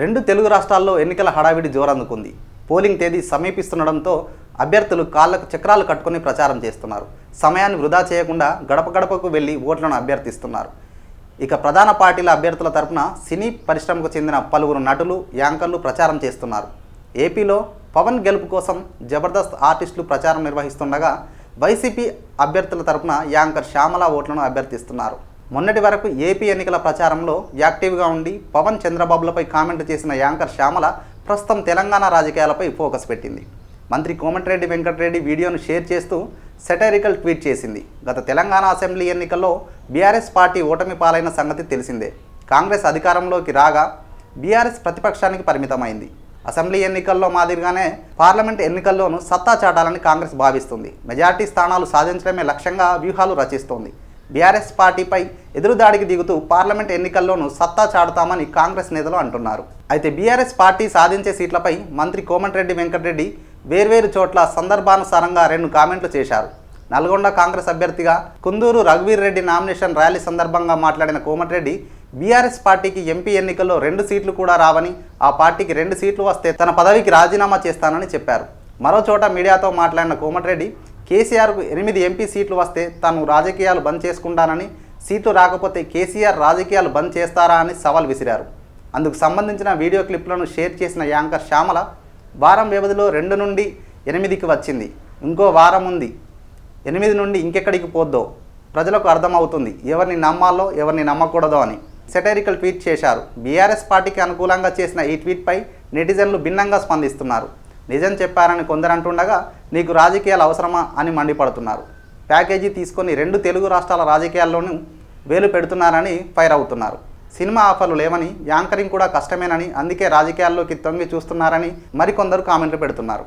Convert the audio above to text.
రెండు తెలుగు రాష్ట్రాల్లో ఎన్నికల హడావిడి జోరందుకుంది. పోలింగ్ తేదీ సమీపిస్తుండడంతో అభ్యర్థులు కాళ్ళకు చక్రాలు కట్టుకొని ప్రచారం చేస్తున్నారు. సమయాన్ని వృధా చేయకుండా గడప గడపకు వెళ్ళి ఓట్లను అభ్యర్థిస్తున్నారు. ఇక ప్రధాన పార్టీల అభ్యర్థుల తరపున సినీ పరిశ్రమకు చెందిన పలువురు నటులు యాంకర్లు ప్రచారం చేస్తున్నారు. ఏపీలో పవన్ గెలుపు కోసం జబర్దస్త్ ఆర్టిస్టులు ప్రచారం నిర్వహిస్తుండగా వైసీపీ అభ్యర్థుల తరపున యాంకర్ శ్యామల ఓట్లను అభ్యర్థిస్తున్నారు. మొన్నటి వరకు ఏపీ ఎన్నికల ప్రచారంలో యాక్టివ్గా ఉండి పవన్ చంద్రబాబులపై కామెంట్ చేసిన యాంకర్ శ్యామల ప్రస్తుతం తెలంగాణ రాజకీయాలపై ఫోకస్ పెట్టింది. మంత్రి కోమటిరెడ్డి వెంకటరెడ్డి వీడియోను షేర్ చేస్తూ సెటైరికల్ ట్వీట్ చేసింది. గత తెలంగాణ అసెంబ్లీ ఎన్నికల్లో బీఆర్ఎస్ పార్టీ ఓటమి పాలైన సంగతి తెలిసిందే. కాంగ్రెస్ అధికారంలోకి రాగా బీఆర్ఎస్ ప్రతిపక్షానికి పరిమితమైంది. అసెంబ్లీ ఎన్నికల్లో మాదిరిగానే పార్లమెంట్ ఎన్నికల్లోనూ సత్తా చాటాలని కాంగ్రెస్ భావిస్తుంది. మెజార్టీ స్థానాలు సాధించడమే లక్ష్యంగా వ్యూహాలు రచిస్తోంది. బీఆర్ఎస్ పార్టీపై ఎదురుదాడికి దిగుతూ పార్లమెంట్ ఎన్నికల్లోనూ సత్తా చాటుతామని కాంగ్రెస్ నేతలు అంటున్నారు. అయితే బీఆర్ఎస్ పార్టీ సాధించే సీట్లపై మంత్రి కోమటిరెడ్డి వెంకటరెడ్డి వేర్వేరు చోట్ల సందర్భానుసారంగా రెండు కామెంట్లు చేశారు. నల్గొండ కాంగ్రెస్ అభ్యర్థిగా కుందూరు రఘువీర్ రెడ్డి నామినేషన్ ర్యాలీ సందర్భంగా మాట్లాడిన కోమటిరెడ్డి బీఆర్ఎస్ పార్టీకి ఎంపీ ఎన్నికల్లో రెండు సీట్లు కూడా రావని ఆ పార్టీకి రెండు సీట్లు వస్తే తన పదవికి రాజీనామా చేస్తానని చెప్పారు. మరో చోట మీడియాతో మాట్లాడిన కోమటిరెడ్డి కేసీఆర్కు ఎనిమిది ఎంపీ సీట్లు వస్తే తాను రాజకీయాలు బంద్ చేసుకుంటానని సీట్లు రాకపోతే కేసీఆర్ రాజకీయాలు బంద్ చేస్తారా అని సవాల్ విసిరారు. అందుకు సంబంధించిన వీడియో క్లిప్లను షేర్ చేసిన యాంకర్ శ్యామల వారం వ్యవధిలో రెండు నుండి ఎనిమిదికి వచ్చింది ఇంకో వారం ఉంది. ఎనిమిది నుండి ఇంకెక్కడికి పోద్దో? ప్రజలకు అర్థమవుతుంది ఎవరిని నమ్మాలో ఎవరిని నమ్మకూడదో అని సెటైరికల్ ట్వీట్ చేశారు. బీఆర్ఎస్ పార్టీకి అనుకూలంగా చేసిన ఈ ట్వీట్పై నెటిజన్లు భిన్నంగా స్పందిస్తున్నారు. నిజం చెప్పారని కొందరు అంటుండగా నీకు రాజకీయాలు అవసరమా? అని మండిపడుతున్నారు. ప్యాకేజీ తీసుకొని రెండు తెలుగు రాష్ట్రాల రాజకీయాల్లోనూ వేలు పెడుతున్నారని ఫైర్ అవుతున్నారు. సినిమా ఆఫర్లు లేవని యాంకరింగ్ కూడా కష్టమేనని అందుకే రాజకీయాల్లోకి తొంగి చూస్తున్నారని మరికొందరు కామెంట్లు పెడుతున్నారు.